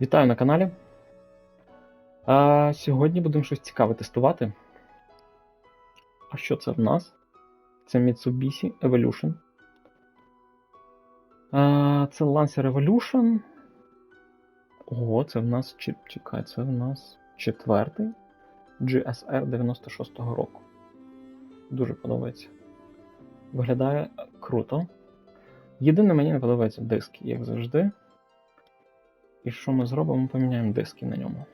Вітаю на каналі. А, сьогодні будемо щось цікаве тестувати. А що це в нас? Це Mitsubishi Evolution. А, це Lancer Evolution. Ого, це в нас. Чекай, це в нас четвертий GSR 96-го року. Дуже подобається. Виглядає круто. Єдине, мені не подобаються диски, як завжди. І що ми зробимо? Поміняємо диски на ньому.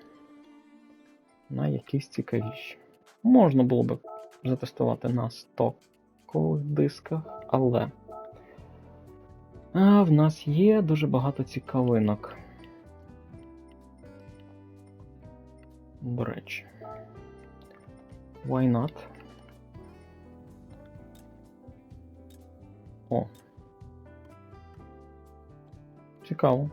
На якісь цікавіші. Можна було би затестувати на стокових дисках, але а, в нас є дуже багато цікавинок. До речі. Why not? О. Цікаво.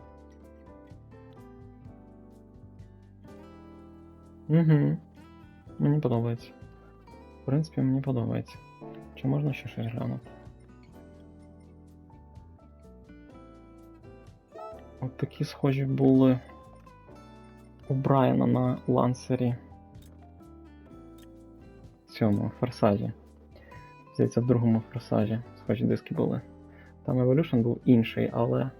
Угу. Мені подобається. В принципі, мені подобається. Чи можна ще щось глянути? От такі схожі були у Брайана на лансері. Цьому форсажі. Здається, в другому форсажі схожі диски були. Там Evolution був інший, але.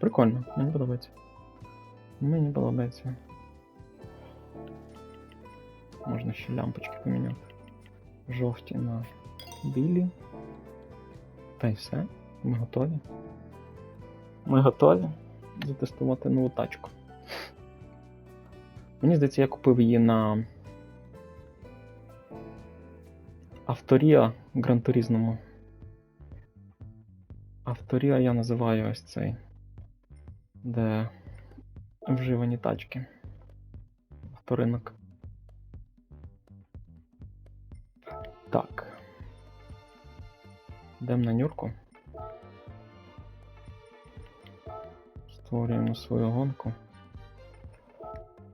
Прикольно, мені подобається. Мені подобається. Можна ще лямпочки поміняти. Жовті на білі. Та й все. Ми готові. Ми готові затестувати нову тачку. Мені здається, я купив її на Авторія Гран Турізному. Авторія я називаю ось цей, де вживані тачки. Авторинок. Так. Йдемо на нюрку. Створюємо свою гонку.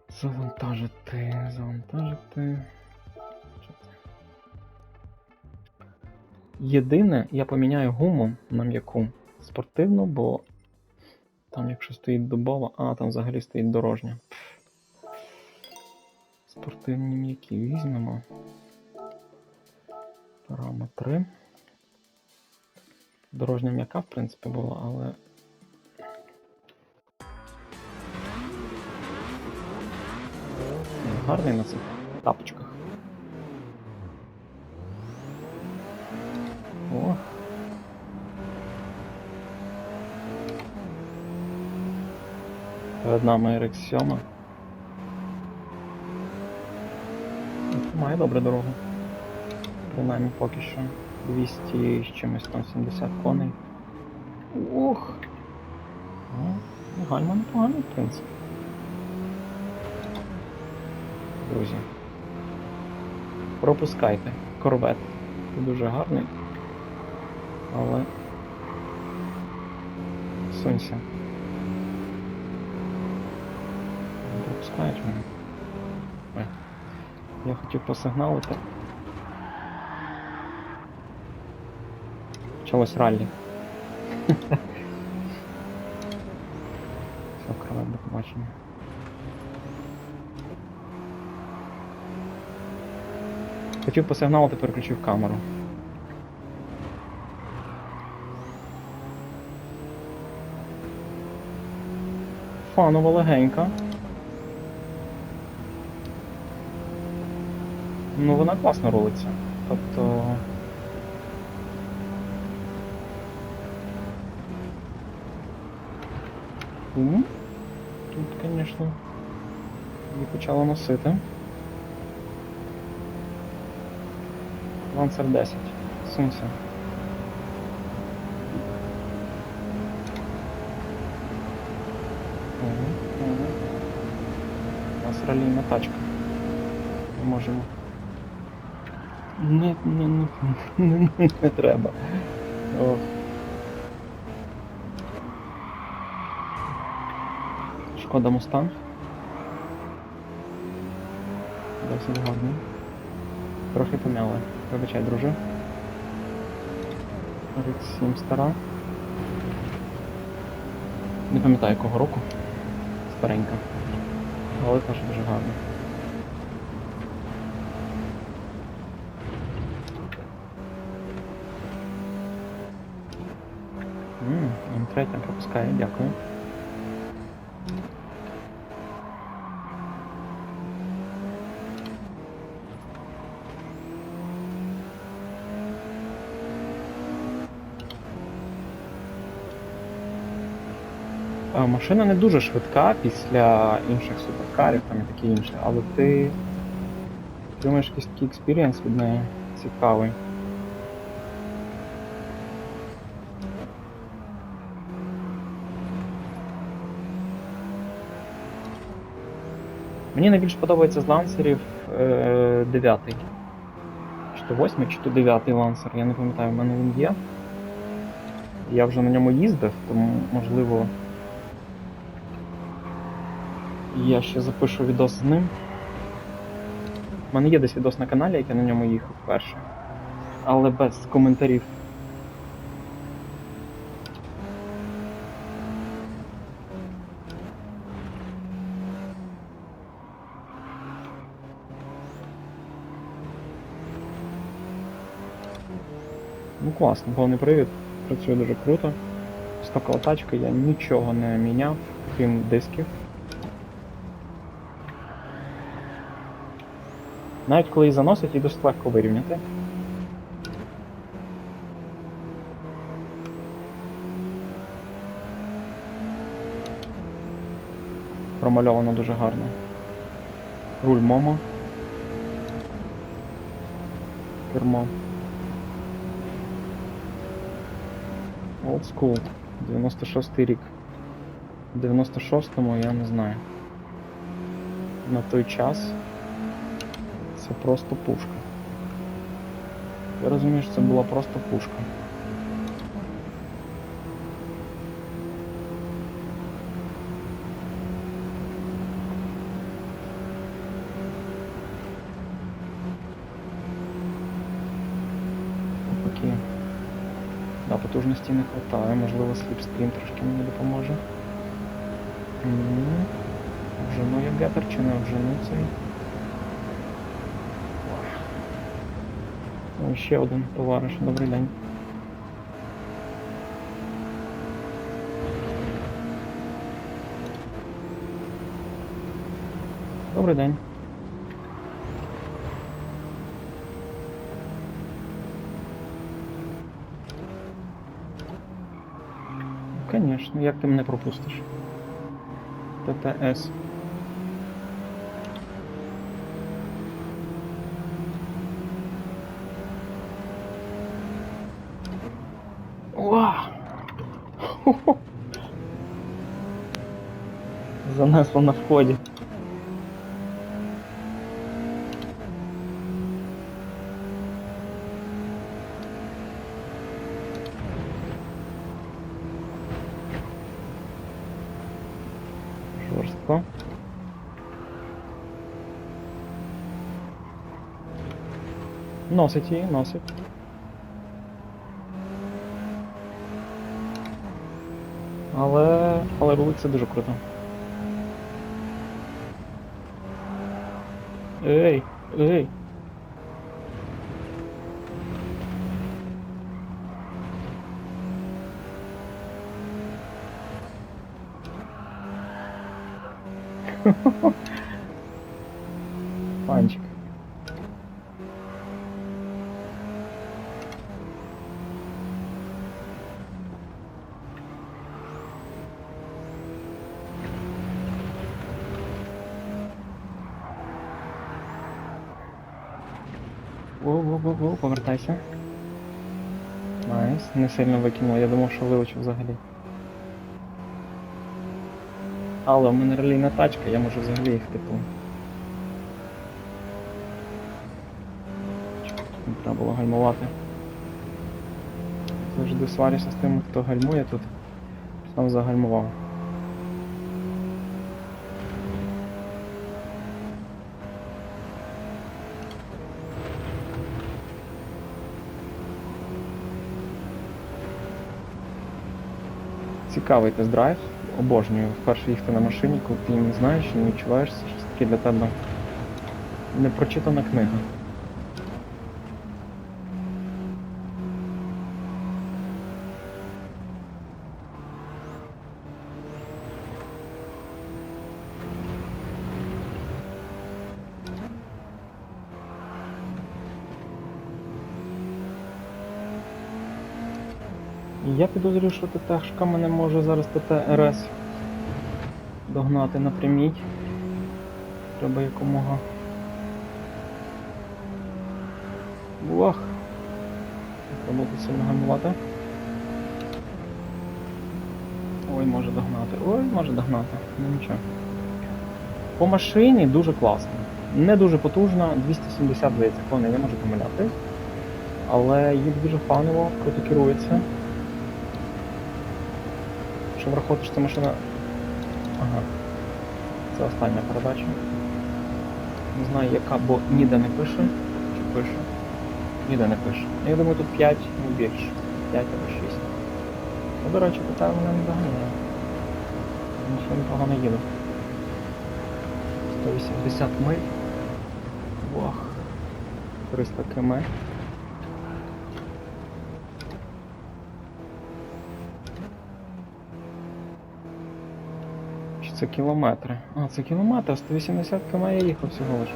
Завантажити, завантажити. Єдине, я поміняю гуму на м'яку спортивну, бо там, якщо стоїть дубова, а там взагалі стоїть дорожня. Спортивні м'які візьмемо. Параметри. Дорожня м'яка, в принципі, була, але. Гарний на цих тапочках. О. Перед нами RX7. Має добре дорогу. Принаймні поки що 200 з чимось там 70 коней. Ох! Ну, гальма непоганий, в принципі. Друзі. Пропускайте. Корвет. Це дуже гарний. Але. Сунься. Не Пропускаєш мене. Я хотів посигналити. Почалось раллі. Все, корвет, до побачення. Хотів посигналити, переключив камеру. Фанова легенька. Ну, вона класно рулиться. Тобто. Ум. Тут, звісно, її почало носити. Лансер 10. Сунься. Угу, угу. У нас ралійна тачка. Ми можемо. Не, не, не, не, не, не треба. Ох. Шкода Мустанг. Досить гарний. Трохи помяли. Вибачай, друже. 7 стара. Не пам'ятаю якого року. старенька. Але теж дуже гарно. Ммм, М3 пропускає, дякую. Машина не дуже швидка після інших суперкарів там і таке інше, але ти думаєш якийсь такий експірієнс від неї цікавий. Мені найбільше подобається з лансерів е, 9. Чи то 8, чи то 9 лансер, я не пам'ятаю, в мене він є. Я вже на ньому їздив, тому можливо. Я ще запишу відос з ним. У мене є десь відос на каналі, як я на ньому їхав вперше. Але без коментарів. Ну класно, повний привід, працює дуже круто. Стокова тачка, я нічого не міняв, крім дисків. Навіть коли її заносить, її досить легко вирівняти. Промальовано дуже гарно. Руль Момо. Кермо. Old School. 96 рік. В 96-му я не знаю. На той час це просто пушка. Я розумію, що це була просто пушка. Окей. Да, потужності не вистачає, можливо, сліпстрім трошки мені допоможе. М, Вжену я гетер чи не вжену цей? О, ще один товариш, добрий день. Добрий день. Конечно, як ти мене пропустиш? ТТС. Занесло на вході. Жорстко. Носить її, носить. Але. Але рулить це дуже круто. เอ้ย เอ้ยฮ่าฮ่า Воу-воу-воу, повертайся. Найс, не сильно викинуло, я думав, що вилучив взагалі. Але в мене релійна тачка, я можу взагалі їх типу. Треба було гальмувати. Завжди сварюся з тим, хто гальмує тут. Сам загальмував. Цікавий тест-драйв. обожнюю вперше їхати на машині, коли ти не знаєш і не відчуваєш, це таке для тебе непрочитана книга. Я підозрюю, що ТТшка мене може зараз ТТ РС догнати напрямій. Треба якомога. Буах. Треба бути сильно гальмувати. Ой, може догнати. Ой, може догнати. Ну нічого. По машині дуже класно. Не дуже потужна, 270 здається, коней, я можу помилятись. Але їде дуже фаново, круто керується. Якщо враховувати, що ця машина. Ага. Це остання передача. Не знаю яка, бо ніде не пише. Чи пише? Ніде не пише. Ну, Я думаю, тут 5, не більше. 5 або 6. Ну, до речі, питаю мене не доганяє. Нічого непогано їду. 180 миль. Вах. 300 км. Це кілометри? А, це кілометр, 180 км я їхав всього лиш.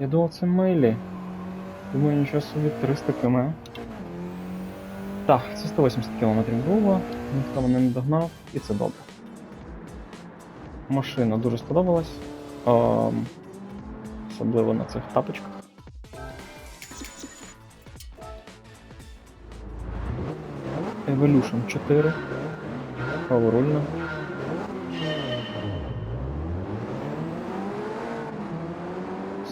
Я думав, це милі. Думаю, нічого собі 300 км. Так, це 180 км було, ніхто мене не догнав, і це добре. Машина дуже сподобалась. Ем, особливо на цих тапочках. Evolution 4. Праворульно.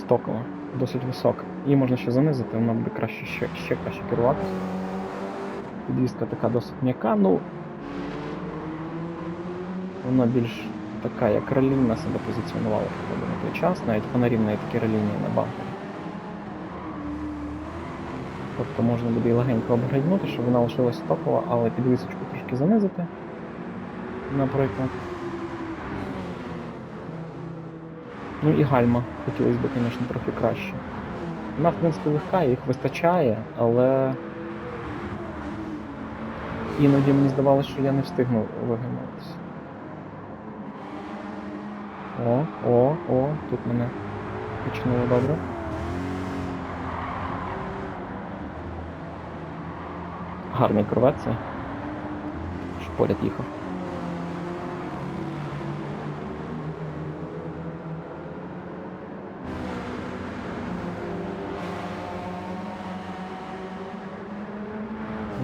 Стокова, досить висока. Її можна ще занизити, вона буде краще ще, ще краще керуватися. Підвізка така досить м'яка, ну вона більш така, як ралійна себе позиціонувала на той час, навіть фонарі в неї такі ралійні на бампері. Тобто можна буде і легенько обгрейднути, щоб вона лишилась стокова, але підвісочку трошки занизити, наприклад. Ну і гальма хотілося б, звісно, трохи краще. Вона, в принципі, легка, їх вистачає, але іноді мені здавалося, що я не встигну вигинутися. О, о, о, тут мене почнуло добре. Гарний. Аж поряд їхав.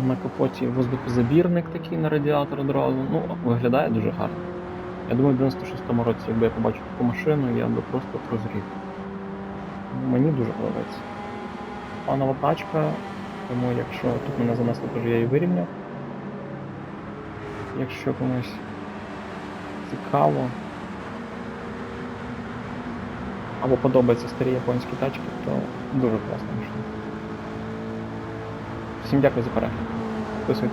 На капоті воздухозабірник такий на радіатор одразу. Ну, виглядає дуже гарно. Я думаю, в 96-му році, якби я побачив таку машину, я би просто прозрів. Мені дуже подобається. Панова тачка, тому якщо тут мене занесло, то я її вирівняв. Якщо комусь цікаво або подобаються старі японські тачки, то дуже класна машина. Всім дякую за перегляд. pessoa